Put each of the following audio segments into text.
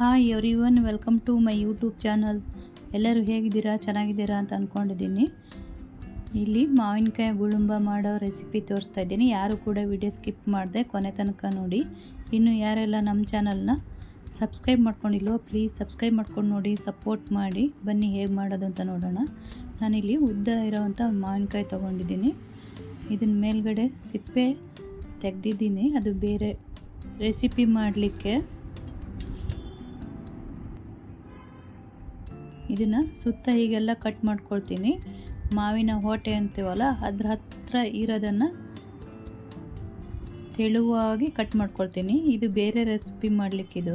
Hi everyone welcome to my YouTube channel ಎಲ್ಲರೂ ಹೇಗಿದ್ದೀರಾ? ಚೆನ್ನಾಗಿದ್ದೀರಾ ಅಂತ ಅಂದ್ಕೊಂಡಿದ್ದೀನಿ ಇಲ್ಲಿ ಮಾವಿನಕಾಯಿ ಗುಳುಂಬ ಮಾಡೋ ರೆಸಿಪಿ ತೋರಿಸ್ತಾ ಇದ್ದೀನಿ. ಯಾರು ಕೂಡ ವಿಡಿಯೋ ಸ್ಕಿಪ್ ಮಾಡಿದೆ, ಕೊನೆ ತನಕ ನೋಡಿ. ಇನ್ನು ಯಾರೆಲ್ಲ ನಮ್ಮ ಚಾನಲ್ನ ಸಬ್ಸ್ಕ್ರೈಬ್ ಮಾಡ್ಕೊಂಡಿಲ್ವೋ ಪ್ಲೀಸ್ ಸಬ್ಸ್ಕ್ರೈಬ್ ಮಾಡ್ಕೊಂಡು ನೋಡಿ ಸಪೋರ್ಟ್ ಮಾಡಿ. ಬನ್ನಿ ಹೇಗೆ ಮಾಡೋದು ಅಂತ ನೋಡೋಣ. ನಾನಿಲ್ಲಿ ಉದ್ದ ಇರೋವಂಥ ಮಾವಿನಕಾಯಿ ತೊಗೊಂಡಿದ್ದೀನಿ. ಇದನ್ನ ಮೇಲ್ಗಡೆ ಸಿಪ್ಪೆ ತೆಗೆದಿದ್ದೀನಿ. ಅದು ಬೇರೆ ರೆಸಿಪಿ ಮಾಡಲಿಕ್ಕೆ. ಇದನ್ನು ಸುತ್ತ ಹೀಗೆಲ್ಲ ಕಟ್ ಮಾಡ್ಕೊಳ್ತೀನಿ. ಮಾವಿನ ಹೋಟೆ ಅಂತೀವಲ್ಲ, ಅದ್ರ ಹತ್ರ ಇರೋದನ್ನು ತೆಳುವಾಗಿ ಕಟ್ ಮಾಡ್ಕೊಳ್ತೀನಿ. ಇದು ಬೇರೆ ರೆಸಿಪಿ ಮಾಡಲಿಕ್ಕಿದು.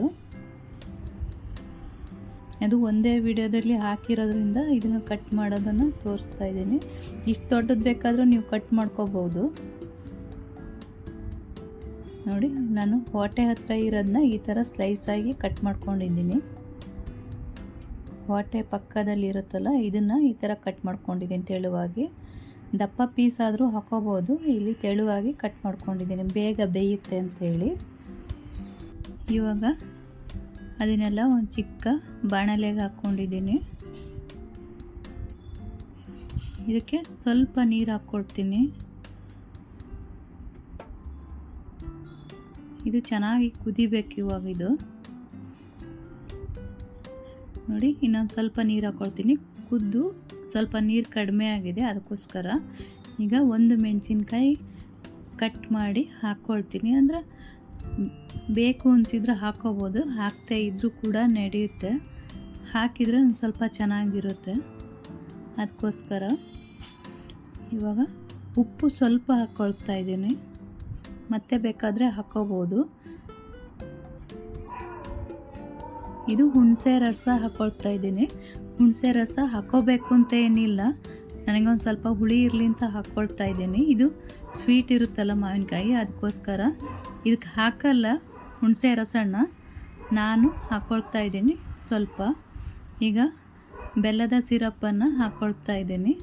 ಅದು ಒಂದೇ ವಿಡಿಯೋದಲ್ಲಿ ಹಾಕಿರೋದ್ರಿಂದ ಇದನ್ನು ಕಟ್ ಮಾಡೋದನ್ನು ತೋರಿಸ್ತಾ ಇದ್ದೀನಿ. ಇಷ್ಟು ದೊಡ್ಡದು ಬೇಕಾದರೂ ನೀವು ಕಟ್ ಮಾಡ್ಕೋಬೋದು. ನೋಡಿ, ನಾನು ಹೋಟೆ ಹತ್ರ ಇರೋದನ್ನ ಈ ಥರ ಸ್ಲೈಸಾಗಿ ಕಟ್ ಮಾಡ್ಕೊಂಡಿದ್ದೀನಿ. ಹೊಟ್ಟೆ ಪಕ್ಕದಲ್ಲಿ ಇರುತ್ತಲ್ಲ ಇದನ್ನು ಈ ಥರ ಕಟ್ ಮಾಡ್ಕೊಂಡಿದ್ದೀನಿ ತೆಳುವಾಗಿ ದಪ್ಪ ಪೀಸ್ ಆದರೂ ಹಾಕೋಬೋದು, ಇಲ್ಲಿ ತೆಳುವಾಗಿ ಕಟ್ ಮಾಡ್ಕೊಂಡಿದ್ದೀನಿ. ಬೇಗ ಬೇಯುತ್ತೆ ಅಂಥೇಳಿ ಇವಾಗ ಅದನ್ನೆಲ್ಲ ಒಂದು ಚಿಕ್ಕ ಬಾಣಲೆಗೆ ಹಾಕ್ಕೊಂಡಿದ್ದೀನಿ ಇದಕ್ಕೆ ಸ್ವಲ್ಪ ನೀರು ಹಾಕ್ಕೊಳ್ತೀನಿ ಇದು ಚೆನ್ನಾಗಿ ಕುದಿಬೇಕು ಇವಾಗ ಇದು. ನೋಡಿ, ಇನ್ನೊಂದು ಸ್ವಲ್ಪ ನೀರು ಹಾಕ್ಕೊಳ್ತೀನಿ ಕುದ್ದು ಸ್ವಲ್ಪ ನೀರು ಕಡಿಮೆ ಆಗಿದೆ ಅದಕ್ಕೋಸ್ಕರ. ಈಗ ಒಂದು ಮೆಣಸಿನ್ಕಾಯಿ ಕಟ್ ಮಾಡಿ ಹಾಕ್ಕೊಳ್ತೀನಿ ಅಂದರೆ ಬೇಕು ಅನಿಸಿದ್ರೆ ಹಾಕ್ಕೋಬೋದು ಹಾಕ್ತಾ ಇದ್ದರೂ ಕೂಡ ನಡೆಯುತ್ತೆ. ಹಾಕಿದರೆ ಒಂದು ಸ್ವಲ್ಪ ಚೆನ್ನಾಗಿರುತ್ತೆ. ಅದಕ್ಕೋಸ್ಕರ ಇವಾಗ ಉಪ್ಪು ಸ್ವಲ್ಪ ಹಾಕ್ಕೊಳ್ತಾ ಇದ್ದೀನಿ. ಮತ್ತೆ ಬೇಕಾದರೆ ಹಾಕ್ಕೋಬೋದು ಇದು ಹುಣಸೆ ರಸ ಹಾಕೊಳ್ತಾ ಇದ್ದೀನಿ. ಹುಣಸೆ ರಸ ಹಾಕೋಬೇಕು ಅಂತ ಏನಿಲ್ಲ. ನನಗೊಂದು ಸ್ವಲ್ಪ ಹುಳಿ ಇರಲಿ ಅಂತ ಹಾಕ್ಕೊಳ್ತಾ ಇದ್ದೀನಿ. ಇದು ಸ್ವೀಟ್ ಇರುತ್ತಲ್ಲ ಮಾವಿನಕಾಯಿ, ಅದಕ್ಕೋಸ್ಕರ. ಇದಕ್ಕೆ ಹಾಕಲ್ಲ ಹುಣಸೆ ರಸಣ್ಣ ನಾನು ಹಾಕ್ಕೊಳ್ತಾ ಇದ್ದೀನಿ ಸ್ವಲ್ಪ. ಈಗ ಬೆಲ್ಲದ ಸಿರಪ್ಪನ್ನು ಹಾಕ್ಕೊಳ್ತಾ ಇದ್ದೀನಿ.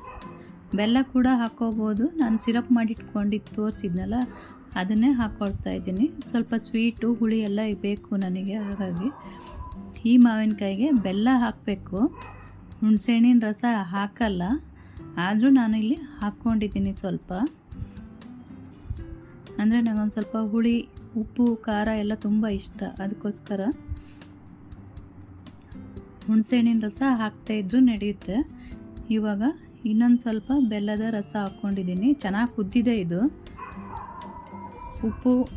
ಬೆಲ್ಲ ಕೂಡ ಹಾಕೋಬೋದು. ನಾನು ಸಿರಪ್ ಮಾಡಿಟ್ಕೊಂಡಿದ್ದು ತೋರಿಸಿದ್ನಲ್ಲ, ಅದನ್ನೇ ಹಾಕ್ಕೊಳ್ತಾ ಇದ್ದೀನಿ. ಸ್ವಲ್ಪ ಸ್ವೀಟು ಹುಳಿ ಎಲ್ಲ ಬೇಕು ನನಗೆ, ಹಾಗಾಗಿ. ಈ ಮಾವಿನಕಾಯಿಗೆ ಬೆಲ್ಲ ಹಾಕಬೇಕು. ಹುಣಸೆಹಣ್ಣಿನ ರಸ ಹಾಕಲ್ಲ. ಆದರೂ ಇಲ್ಲಿ ಹಾಕ್ಕೊಂಡಿದ್ದೀನಿ ಸ್ವಲ್ಪ. ಅಂದರೆ ನನಗೊಂದು ಸ್ವಲ್ಪ ಹುಳಿ, ಉಪ್ಪು, ಖಾರ ಎಲ್ಲ ತುಂಬ ಇಷ್ಟ. ಅದಕ್ಕೋಸ್ಕರ ಹುಣಸೆಹಣ್ಣಿನ ರಸ ಹಾಕ್ತಾಯಿದ್ರು ನಡೆಯುತ್ತೆ. ಇವಾಗ ಇನ್ನೊಂದು ಸ್ವಲ್ಪ ಬೆಲ್ಲದ ರಸ ಹಾಕ್ಕೊಂಡಿದ್ದೀನಿ. ಚೆನ್ನಾಗಿ ಕುದ್ದಿದೆ ಇದು. ಉಪ್ಪು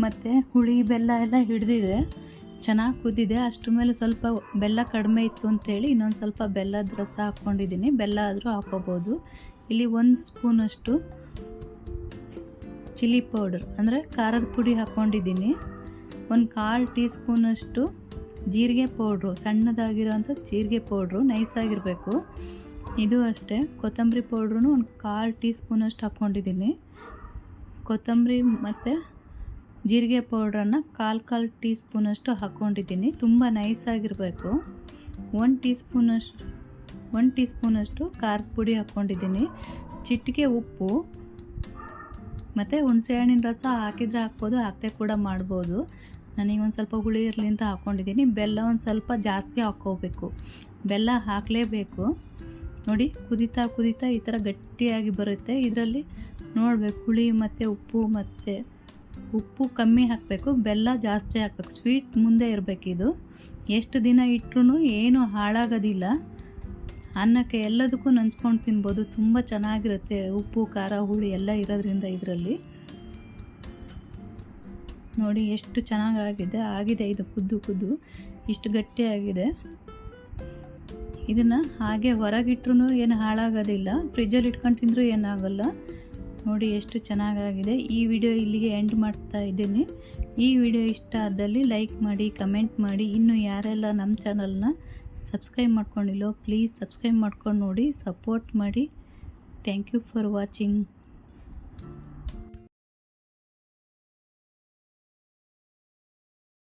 ಮತ್ತು ಹುಳಿ, ಬೆಲ್ಲ ಎಲ್ಲ ಹಿಡಿದಿದೆ. ಚೆನ್ನಾಗಿ ಕುದ್ದಿದೆ ಅಷ್ಟ್ರ ಮೇಲೆ ಸ್ವಲ್ಪ ಬೆಲ್ಲ ಕಡಿಮೆ ಇತ್ತು ಅಂತೇಳಿ ಇನ್ನೊಂದು ಸ್ವಲ್ಪ ಬೆಲ್ಲದ ರಸ ಹಾಕ್ಕೊಂಡಿದ್ದೀನಿ ಬೆಲ್ಲ ಆದರೂ ಹಾಕೋಬೋದು. ಇಲ್ಲಿ ಒಂದು ಸ್ಪೂನಷ್ಟು ಚಿಲ್ಲಿ ಪೌಡರ್ ಅಂದರೆ ಖಾರದ ಪುಡಿ ಹಾಕ್ಕೊಂಡಿದ್ದೀನಿ ಒಂದು ಕಾಲು ಟೀ ಸ್ಪೂನಷ್ಟು ಜೀರಿಗೆ ಪೌಡ್ರು ಸಣ್ಣದಾಗಿರೋಂಥ ಜೀರಿಗೆ ಪೌಡ್ರು ನೈಸಾಗಿರಬೇಕು ಇದು ಅಷ್ಟೇ. ಕೊತ್ತಂಬರಿ ಪೌಡ್ರೂ ಒಂದು ಕಾಲು ಟೀ ಸ್ಪೂನಷ್ಟು ಹಾಕ್ಕೊಂಡಿದ್ದೀನಿ ಕೊತ್ತಂಬರಿ ಮತ್ತು ಜೀರಿಗೆ ಪೌಡ್ರನ್ನು ಕಾಲು ಕಾಲು ಟೀ ಸ್ಪೂನಷ್ಟು ಹಾಕ್ಕೊಂಡಿದ್ದೀನಿ. ತುಂಬ ನೈಸಾಗಿರಬೇಕು ಒನ್ ಟೀ ಸ್ಪೂನಷ್ಟು ಒನ್ ಟೀ ಸ್ಪೂನಷ್ಟು ಖಾರದ ಪುಡಿ ಹಾಕ್ಕೊಂಡಿದ್ದೀನಿ. ಚಿಟಿಕೆ ಉಪ್ಪು, ಮತ್ತು ಹುಣಸೆಹಣ್ಣಿನ ರಸ ಹಾಕಿದರೆ ಹಾಕ್ಬೋದು, ಹಾಕದೆ ಕೂಡ ಮಾಡ್ಬೋದು. ನನಗೆ ಒಂದು ಸ್ವಲ್ಪ ಹುಳಿ ಇರಲಿ ಅಂತ ಹಾಕ್ಕೊಂಡಿದ್ದೀನಿ. ಬೆಲ್ಲ ಒಂದು ಸ್ವಲ್ಪ ಜಾಸ್ತಿ ಹಾಕ್ಕೋಬೇಕು ಬೆಲ್ಲ ಹಾಕಲೇಬೇಕು. ನೋಡಿ, ಕುದಿತಾ ಕುದಿತಾ ಈ ಥರ ಗಟ್ಟಿಯಾಗಿ ಬರುತ್ತೆ. ಇದರಲ್ಲಿ ನೋಡಬೇಕು ಹುಳಿ ಮತ್ತು ಉಪ್ಪು ಮತ್ತು ಉಪ್ಪು ಕಮ್ಮಿ ಹಾಕಬೇಕು, ಬೆಲ್ಲ ಜಾಸ್ತಿ ಹಾಕಬೇಕು ಸ್ವೀಟ್ ಮುಂದೆ ಇರಬೇಕು ಇದು. ಎಷ್ಟು ದಿನ ಇಟ್ಟರು ಏನು ಹಾಳಾಗೋದಿಲ್ಲ. ಅನ್ನಕ್ಕೆ ಎಲ್ಲದಕ್ಕೂ ನೆನ್ಸ್ಕೊಂಡು ತಿನ್ಬೋದು, ತುಂಬ ಚೆನ್ನಾಗಿರುತ್ತೆ ಉಪ್ಪು, ಖಾರ, ಹುಳಿ ಎಲ್ಲ ಇರೋದ್ರಿಂದ ಇದರಲ್ಲಿ. ನೋಡಿ ಎಷ್ಟು ಚೆನ್ನಾಗಾಗಿದೆ, ಆಗಿದೆ ಇದು ಕುದ್ದು ಕುದ್ದು, ಇಷ್ಟು ಗಟ್ಟಿಯಾಗಿದೆ. ಇದನ್ನು ಹಾಗೆ ಹೊರಗಿಟ್ರೂ ಏನು ಹಾಳಾಗೋದಿಲ್ಲ ಫ್ರಿಜ್ಜಲ್ಲಿ ಇಟ್ಕೊಂಡು ತಿಂದರೂ ಏನಾಗಲ್ಲ. ನೋಡಿ ಎಷ್ಟು ಚೆನ್ನಾಗಾಗಿದೆ. ಈ ವಿಡಿಯೋ ಇಲ್ಲಿಗೆ ಎಂಡ್ ಮಾಡ್ತಾ ಇದ್ದೀನಿ. ಈ ವಿಡಿಯೋ ಇಷ್ಟ ಆದಲ್ಲಿ ಲೈಕ್ ಮಾಡಿ ಕಮೆಂಟ್ ಮಾಡಿ. ಇನ್ನು ಯಾರೆಲ್ಲ ನಮ್ಮ ಚಾನಲ್ನ ಸಬ್ಸ್ಕ್ರೈಬ್ ಮಾಡ್ಕೊಂಡಿಲ್ಲೋ ಪ್ಲೀಸ್ ಸಬ್ಸ್ಕ್ರೈಬ್ ಮಾಡ್ಕೊಂಡು ನೋಡಿ ಸಪೋರ್ಟ್ ಮಾಡಿ. Thank you for watching